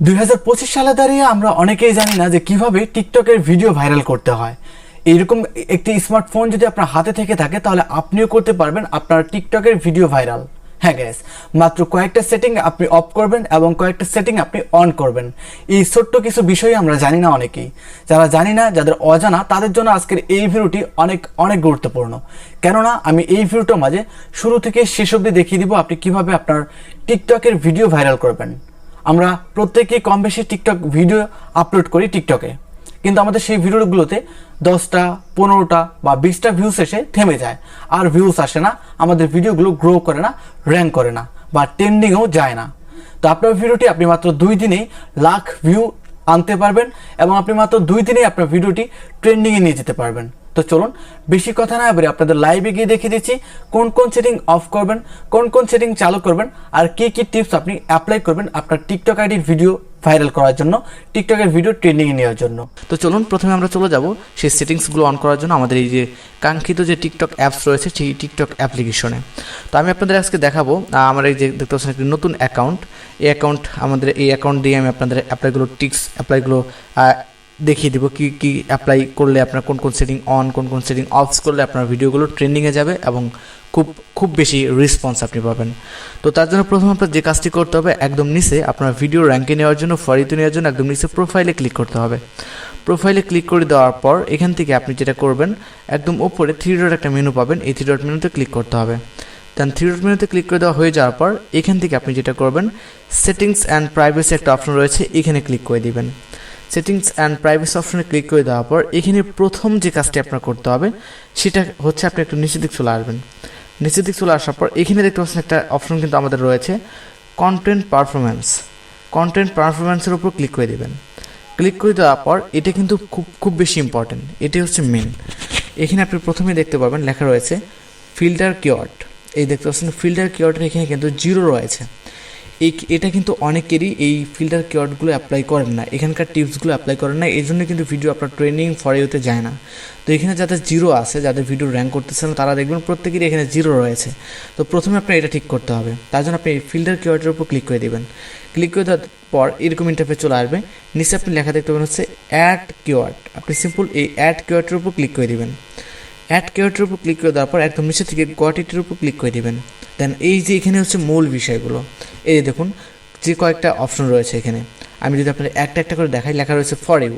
দুই হাজার পঁচিশ সালে দাঁড়িয়ে আমরা অনেকেই জানি না যে কীভাবে টিকটকের ভিডিও ভাইরাল করতে হয়। এইরকম একটি স্মার্টফোন যদি আপনার হাতে থেকে থাকে, তাহলে আপনিও করতে পারবেন আপনার টিকটকের ভিডিও ভাইরাল। হ্যাঁ গ্যাস মাত্র কয়েকটা সেটিং আপনি অফ করবেন এবং কয়েকটা সেটিং আপনি অন করবেন। এই ছোট্ট কিছু বিষয় আমরা জানি না অনেকেই। যারা জানি না, যাদের অজানা, তাদের জন্য আজকের এই ভিডিওটি অনেক অনেক গুরুত্বপূর্ণ। কেননা, আমি এই ভিডিওটার মাঝে শুরু থেকে শেষ অবধি দেখিয়ে দিব আপনি কীভাবে আপনার টিকটকের ভিডিও ভাইরাল করবেন। আমরা প্রত্যেকেই কম বেশি টিকটক ভিডিও আপলোড করি টিকটকে কিন্তু আমাদের সেই ভিডিওগুলোতে দশটা, পনেরোটা বা বিশটা ভিউস এসে থেমে যায়। আর ভিউস আসে না, আমাদের ভিডিওগুলো গ্রো করে না র্যাঙ্ক করে না বা ট্রেন্ডিংও যায় না। তো আপনার ভিডিওটি আপনি মাত্র দুই দিনেই লাখ ভিউ আনতে পারবেন এবং আপনি মাত্র দুই দিনেই আপনার ভিডিওটি ট্রেন্ডিংয়ে নিয়ে যেতে পারবেন। তো চলুন, বেশি কথা না বলে আপনাদের লাইভে গিয়ে দেখিয়ে দিচ্ছি কোন কোন সেটিং অফ করবেন, কোন কোন সেটিং চালু করবেন, আর কি কি টিপস আপনি অ্যাপ্লাই করবেন আপনার টিকটক আইডির ভিডিও ভাইরাল করার জন্য টিকটকের ভিডিও ট্রেন্ডিংয়ে নেওয়ার জন্য। তো চলুন, প্রথমে আমরা চলে যাব সেই সেটিংসগুলো অন করার জন্য আমাদের এই যে কাঙ্ক্ষিত যে টিকটক অ্যাপস রয়েছে, সেই টিকটক অ্যাপ্লিকেশনে তো আমি আপনাদের আজকে দেখাবো আমার এই যে দেখতে পাচ্ছেন একটি নতুন অ্যাকাউন্ট এই অ্যাকাউন্ট আমাদের এই অ্যাকাউন্ট দিয়ে আমি আপনাদের অ্যাপ্লাইগুলো টিক্স অ্যাপ্লাইগুলো দেখিয়ে দিব কি কি অ্যাপ্লাই করলে আপনার, কোন কোন সেটিং অন কোন কোন সেটিং অফস করলে আপনার ভিডিওগুলো ট্রেন্ডিংয়ে যাবে এবং খুব খুব বেশি রেসপন্স আপনি পাবেন। তো তার জন্য প্রথমে আপনার যে কাজটি করতে হবে, একদম নিচে আপনার ভিডিও র্যাঙ্কে নেওয়ার জন্য ফরিতে নেওয়ার জন্য একদম নিচে প্রোফাইলে ক্লিক করতে হবে। প্রোফাইলে ক্লিক করে দেওয়ার পর এখান থেকে আপনি যেটা করবেন, একদম উপরে থ্রি ডট একটা মেনু পাবেন, এই থ্রি ডট মেনুতে ক্লিক করতে হবে। দেন থ্রি ডট মেনুতে ক্লিক করে দেওয়া হয়ে যাওয়ার পর এখান থেকে আপনি যেটা করবেন সেটিংস অ্যান্ড প্রাইভেসি একটা অপশন রয়েছে, এখানে ক্লিক করে দিবেন। সেটিংস অ্যান্ড প্রাইভেসি অপশনে ক্লিক করে দেওয়ার পর, এখানে প্রথম যে কাজটি আপনার করতে হবে, সেটা হচ্ছে আপনি একটু নিচের দিক চলে আসবেন। নিচের দিক চলে আসার পর, এখানে দেখতে পাচ্ছেন একটা অপশন কিন্তু আমাদের রয়েছে কন্টেন্ট পারফরমেন্স কন্টেন্ট পারফরমেন্সের উপর ক্লিক করে দেবেন। ক্লিক করে দেওয়ার পর, এটা কিন্তু খুব খুব বেশি ইম্পর্টেন্ট এটাই হচ্ছে মেন এখানে আপনি প্রথমে দেখতে পাবেন, লেখা রয়েছে ফিল্টার কিওয়ার্ড এই দেখতে পাচ্ছেন ফিল্টার কিওয়ার্ডের এখানে কিন্তু জিরো রয়েছে। এই এটা কিন্তু অনেকেরই এই ফিল্টার কিওয়ার্ডগুলো অ্যাপ্লাই করেন না। এখানকার টিপসগুলো অ্যাপ্লাই করেন না এই জন্য কিন্তু ভিডিও আপনার ট্রেনিং ফরে যায় না। তো এখানে যাদের জিরো আছে, যাদের ভিডিও র্যাঙ্ক করতেছে না তারা দেখবেন প্রত্যেকেরই এখানে জিরো রয়েছে। তো প্রথমে আপনার এটা ঠিক করতে হবে। তার জন্য আপনি এই ফিল্টার কিওয়ার্ডের উপর ক্লিক করে দেবেন। ক্লিক করে দেওয়ার পর এরকম ইন্টারফেস চলে আসবে। নিচে আপনি লেখা দেখতে পাবেন হচ্ছে অ্যাড কিওয়ার্ড আপনি সিম্পল এই অ্যাড কিওয়ার্ডের উপর ক্লিক করে দিবেন। অ্যাড কিওয়ার্ডের উপর ক্লিক করে দেওয়ার পর একদম নিচে থেকে কোয়াটিটির উপর ক্লিক করে দিবেন। দেন এই যে এখানে হচ্ছে মূল বিষয়গুলো, এই দেখুন, যে কয়েকটা অপশন রয়েছে এখানে। আমি যদি আপনার একটা একটা করে দেখাই, লেখা রয়েছে ফর ইউ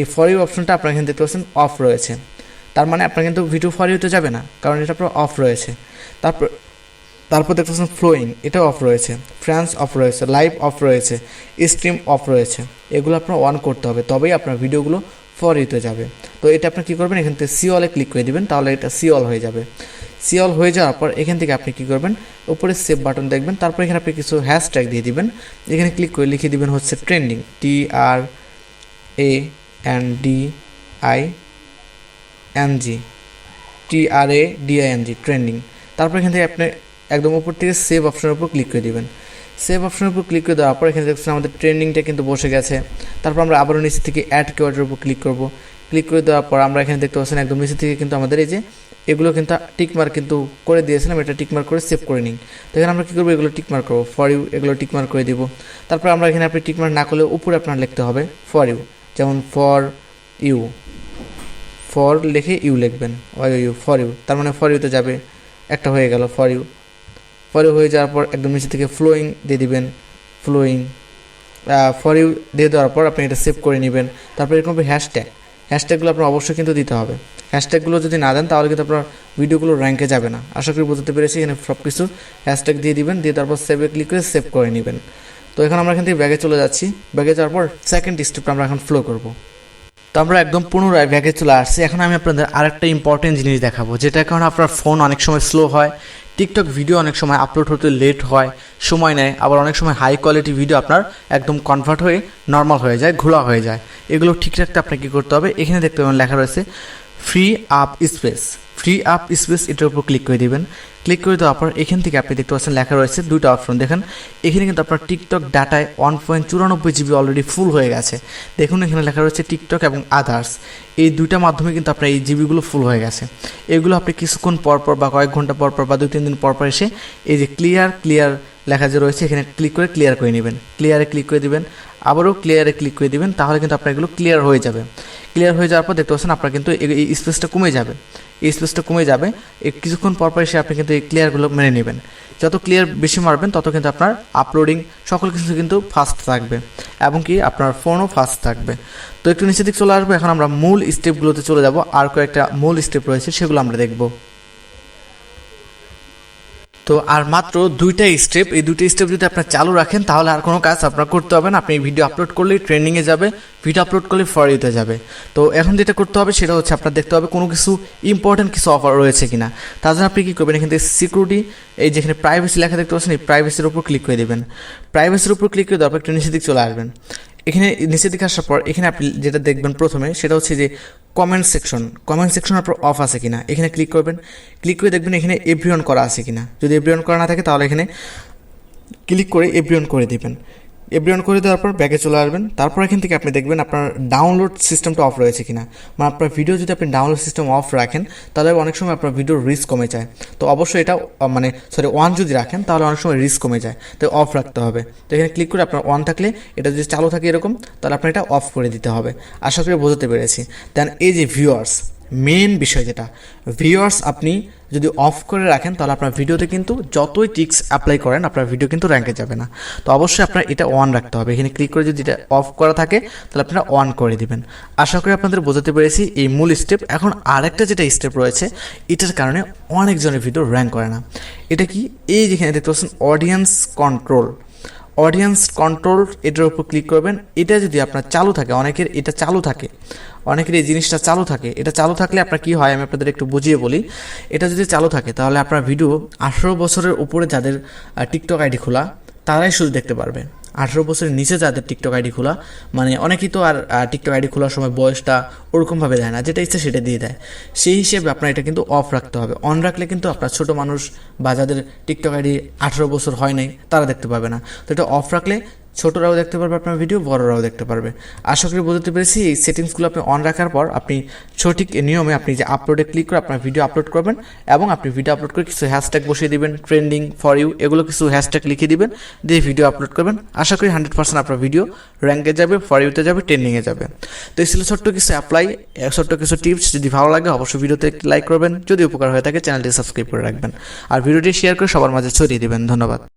এই ফর ইউ অপশনটা আপনার এখানে দেখতে পাচ্ছেন অফ রয়েছে। তার মানে আপনার কিন্তু ভিডিও ফর ইউতে যাবে না, কারণ এটা আপনার অফ রয়েছে। তারপর তারপর দেখতে পাচ্ছেন ফ্লোয়িং এটাও অফ রয়েছে। ফ্রান্স অফ রয়েছে লাইভ অফ রয়েছে স্ট্রিম অফ রয়েছে। এগুলো আপনার অন করতে হবে, তবেই আপনার ভিডিওগুলো ফর ইউতে যাবে। তো এটা আপনি কী করবেন, এখান থেকে সি অলে ক্লিক করে দিবেন, তাহলে এটা সি অল হয়ে যাবে। সি অল হয়ে যাওয়ার পর এখান থেকে আপনি কী করবেন? উপরে সেভ বাটন দেখবেন, তারপর এখানে আপনি কিছু হ্যাশট্যাগ দিয়ে দিবেন। এখানে ক্লিক করে লিখে দিবেন হচ্ছে trending T R A N D I N G T R A D I N G trending তারপর এখান থেকে আপনি একদম উপর থেকে সেভ অপশনের উপর ক্লিক করে দিবেন। সেভ অপশনের উপর ক্লিক করে দেওয়ার পর এখানে দেখছেন আমাদের ট্রেন্ডিংটা কিন্তু বসে গেছে। তারপর আমরা আবারও নিচে থেকে অ্যাড কিওয়ার্ডের উপর ক্লিক করব। ক্লিক করে দেওয়ার পর আমরা এখানে দেখতে পাচ্ছেন একদম নিচে থেকে কিন্তু আমাদের এই যে এগুলো কিন্তু টিকমার্ক কিন্তু করে দিয়েছিলাম, এটা টিকমার্ক করে সেভ করে নিন। তো এখানে আমরা কী করব? এগুলো টিকমার্ক করব ফর ইউ এগুলো টিকমার্ক করে দিব। তারপর আমরা এখানে আপনি টিকমার্ক না করলে উপরে আপনার লিখতে হবে ফর ইউ যেমন ফর ইউ ফর লিখে ইউ লিখবেন ওয়াই ইউ ফর ইউ তার মানে ফর ইউতে যাবে, একটা হয়ে গেল ফর ইউ ফর ইউ হয়ে যাওয়ার পর একদম নিচে থেকে ফ্লোয়িং দিয়ে দিবেন ফ্লোয়িং ফর ইউ দিয়ে দেওয়ার পর আপনি এটা সেভ করে নেবেন। তারপর এরকম হ্যাশট্যাগ হ্যাশট্যাগুলো আপনার অবশ্যই কিন্তু দিতে হবে। হ্যাশট্যাগুলো যদি না দেন, তাহলে কিন্তু আপনার ভিডিওগুলো র্যাঙ্কে যাবে না। আশা করি বুঝতে পেরেছি, এখানে সব কিছু হ্যাশট্যাগ দিয়ে দিবেন, দিয়ে তারপর সেভে ক্লিক করে সেভ করে নেবেন। তো এখন আমরা এখান থেকে ব্যাগে চলে যাচ্ছি। ব্যাগে যাওয়ার পর সেকেন্ড স্টেপটা আমরা এখন ফ্লো করব। তো আমরা একদম পুনরায় ব্যাগে চলে আসছি। এখন আমি আপনাদের আরেকটা ইম্পর্টেন্ট জিনিস দেখাবো যেটা কারণে আপনার ফোন অনেক সময় স্লো হয় টিকটক ভিডিও অনেক সময় আপলোড হতে লেট হয়, সময় নেয়, আবার অনেক সময় হাই কোয়ালিটি ভিডিও আপনার একদম কনভার্ট হয়ে নর্মাল হয়ে যায়, ঘোলা হয়ে যায়। এগুলো ঠিক রাখতে আপনাকে কী করতে হবে? এখানে দেখতে পাবেন লেখা রয়েছে free up space free up space এটার উপর ক্লিক করে দিবেন। ক্লিক করে দেওয়ার পর এখান থেকে আপনি দেখতে পাচ্ছেন লেখা রয়েছে দুটো অপশন দেখেন, এখানে কিন্তু আপনার টিকটক ডাটায় ওয়ান পয়েন্ট চুরানব্বই জিবি অলরেডি ফুল হয়ে গেছে। দেখুন, এখানে লেখা রয়েছে টিকটক এবং আদার্স এই দুইটা মাধ্যমে কিন্তু আপনার এই জিবিগুলো ফুল হয়ে গেছে। এগুলো আপনি কিছুক্ষণ পর পর বা কয়েক ঘণ্টা পর পর বা দুই, তিন দিন পর পর এসে এই যে ক্লিয়ার ক্লিয়ার লেখা যে রয়েছে, এখানে ক্লিক করে ক্লিয়ার করে নেবেন। ক্লিয়ারে ক্লিক করে দিবেন। আবারও ক্লিয়ারে ক্লিক করে দিবেন, তাহলে কিন্তু আপনার এগুলো ক্লিয়ার হয়ে যাবে। ক্লিয়ার হয়ে যাওয়ার পর দেখতে পাচ্ছেন আপনার কিন্তু এই- স্পেসটা কমে যাবে। এই স্পেসটা কমে যাবে। কিছুক্ষণ পর পর এসে আপনি কিন্তু এই ক্লিয়ারগুলো মেনে নেবেন। যত ক্লিয়ার বেশি মারবেন, তত কিন্তু আপনার আপলোডিং সকল কিছু কিন্তু ফাস্ট থাকবে এবং কি আপনার ফোনও ফাস্ট থাকবে। তো একটু নিচের দিক চলে আসব। এখন আমরা মূল স্টেপগুলোতে চলে যাব। আর কয়েকটা মূল স্টেপ রয়েছে, সেগুলো আমরা দেখব। তো আর মাত্র দুইটা স্টেপ এই দুইটা স্টেপ যদি আপনার চালু রাখেন, তাহলে আর কোনো কাজ আপনার করতে হবে না। আপনি ভিডিও আপলোড করলেই ট্রেন্ডিংয়ে যাবে ভিডিও আপলোড করলে ফর ইউতে যাবে। তো এখন যেটা করতে হবে, সেটা হচ্ছে আপনার দেখতে হবে কোনো কিছু ইম্পর্টেন্ট কিছু অফার রয়েছে কিনা। তার জন্য আপনি কী করবেন, এখান থেকে সিকিউরিটি এই যেখানে প্রাইভেসি লেখা দেখতে পাচ্ছেন, এই প্রাইভেসির উপর ক্লিক করে দেবেন। প্রাইভেসির উপর ক্লিক করে দেওয়ার পর একটু দিক চলে আসবেন। এখানে নিচে দিকে আসার পর এখানে আপনি যেটা দেখবেন প্রথমে, সেটা হচ্ছে যে কমেন্ট সেকশন কমেন্ট সেকশন আপনার অফ আছে কিনা, এখানে ক্লিক করবেন। ক্লিক করে দেখবেন এখানে এভরিওন করা আছে কিনা। যদি এভরিওন করা না থাকে, তাহলে এখানে ক্লিক করে এভরিওন করে দিবেন। এভরিওন করে দেওয়ার পর ব্যাগে চলে আসবেন। তারপর এখান থেকে আপনি দেখবেন আপনার ডাউনলোড সিস্টেমটা অফ রয়েছে কিনা। মানে আপনার ভিডিও যদি আপনি ডাউনলোড সিস্টেম অফ রাখেন, তাহলে অনেক সময় আপনার ভিডিওর রিস্ক কমে যায়। তো অবশ্যই এটা মানে সরি ওয়ান যদি রাখেন, তাহলে অনেক সময় রিস্ক কমে যায়। তো অফ রাখতে হবে। তো এখানে ক্লিক করে আপনার ওয়ান থাকলে, এটা যদি চালু থাকে এরকম, তাহলে আপনার এটা অফ করে দিতে হবে। আশা করি বোঝাতে পেরেছি। দেন এই যে ভিউয়ার্স মেন বিষয় যেটা। ভিউয়ার্স আপনি যদি অফ করে রাখেন, তাহলে আপনার ভিডিওতে কিন্তু যতই টিক্স অ্যাপ্লাই করেন, আপনার ভিডিও কিন্তু র্যাঙ্কে যাবে না। তো অবশ্যই আপনার এটা অন রাখতে হবে। এখানে ক্লিক করে যদি এটা অফ করা থাকে, তাহলে আপনারা অন করে দিবেন। আশা করি আপনাদের বোঝাতে পেরেছি এই মূল স্টেপ এখন আরেকটা যেটা স্টেপ রয়েছে, এটার কারণে অনেকজনের ভিডিও র্যাঙ্ক করে না। এটা কি? এই যেখানে দেখতে পাচ্ছেন অডিয়েন্স কন্ট্রোল অডিয়েন্স কন্ট্রোল এটার উপর ক্লিক করবেন। এটা যদি আপনার চালু থাকে, অনেকের এটা চালু থাকে। অনেকের এই জিনিসটা চালু থাকে। এটা চালু থাকলে আপনার কী হয়, আমি আপনাদের একটু বুঝিয়ে বলি। এটা যদি চালু থাকে, তাহলে আপনার ভিডিও আঠেরো বছরের উপরে যাদের টিকটক আইডি খোলা, তারাই শুধু দেখতে পারবে। আঠেরো বছরের নিচে যাদের টিকটক আইডি খোলা মানে অনেকেই তো আর টিকটক আইডি খোলার সময় বয়সটা ওরকমভাবে দেয় না, যেটা ইচ্ছে সেটা দিয়ে দেয়। সেই হিসেবে আপনার এটা কিন্তু অফ রাখতে হবে। অন রাখলে কিন্তু আপনার ছোটো মানুষ বা যাদের টিকটক আইডি আঠেরো বছর হয় নাই, তারা দেখতে পাবে না। তো এটা অফ রাখলে ছোটরাও দেখতে পারবে আপনার ভিডিও বড়রাও দেখতে পারবে। আশা করি বোঝাতে পেরেছি, এই সেটিংসগুলো আপনি অন রাখার পর আপনি সঠিক নিয়মে আপনি যে আপলোডে ক্লিক করে আপনার ভিডিও আপলোড করবেন এবং আপনি ভিডিও আপলোড করে কিছু হ্যাশট্যাগ বসিয়ে দিবেন ট্রেন্ডিং ফর ইউ এগুলো কিছু হ্যাশট্যাগ লিখে দিবেন, দিয়ে ভিডিও আপলোড করবেন। আশা করি হান্ড্রেড পার্সেন্ট আপনার ভিডিও র্যাঙ্কে যাবে ফর ইউতে যাবে ট্রেন্ডিংয়ে যাবে। তো এই ছিল ছোট্ট কিছু অ্যাপ্লাই ছোট্ট কিছু টিপস যদি ভালো লাগে অবশ্যই ভিডিওতে লাইক করবেন, যদি উপকার হয়ে থাকে চ্যানেলটি সাবস্ক্রাইব করে রাখবেন। আর ভিডিওটি শেয়ার করে সবার মাঝে ছড়িয়ে দিবেন, ধন্যবাদ।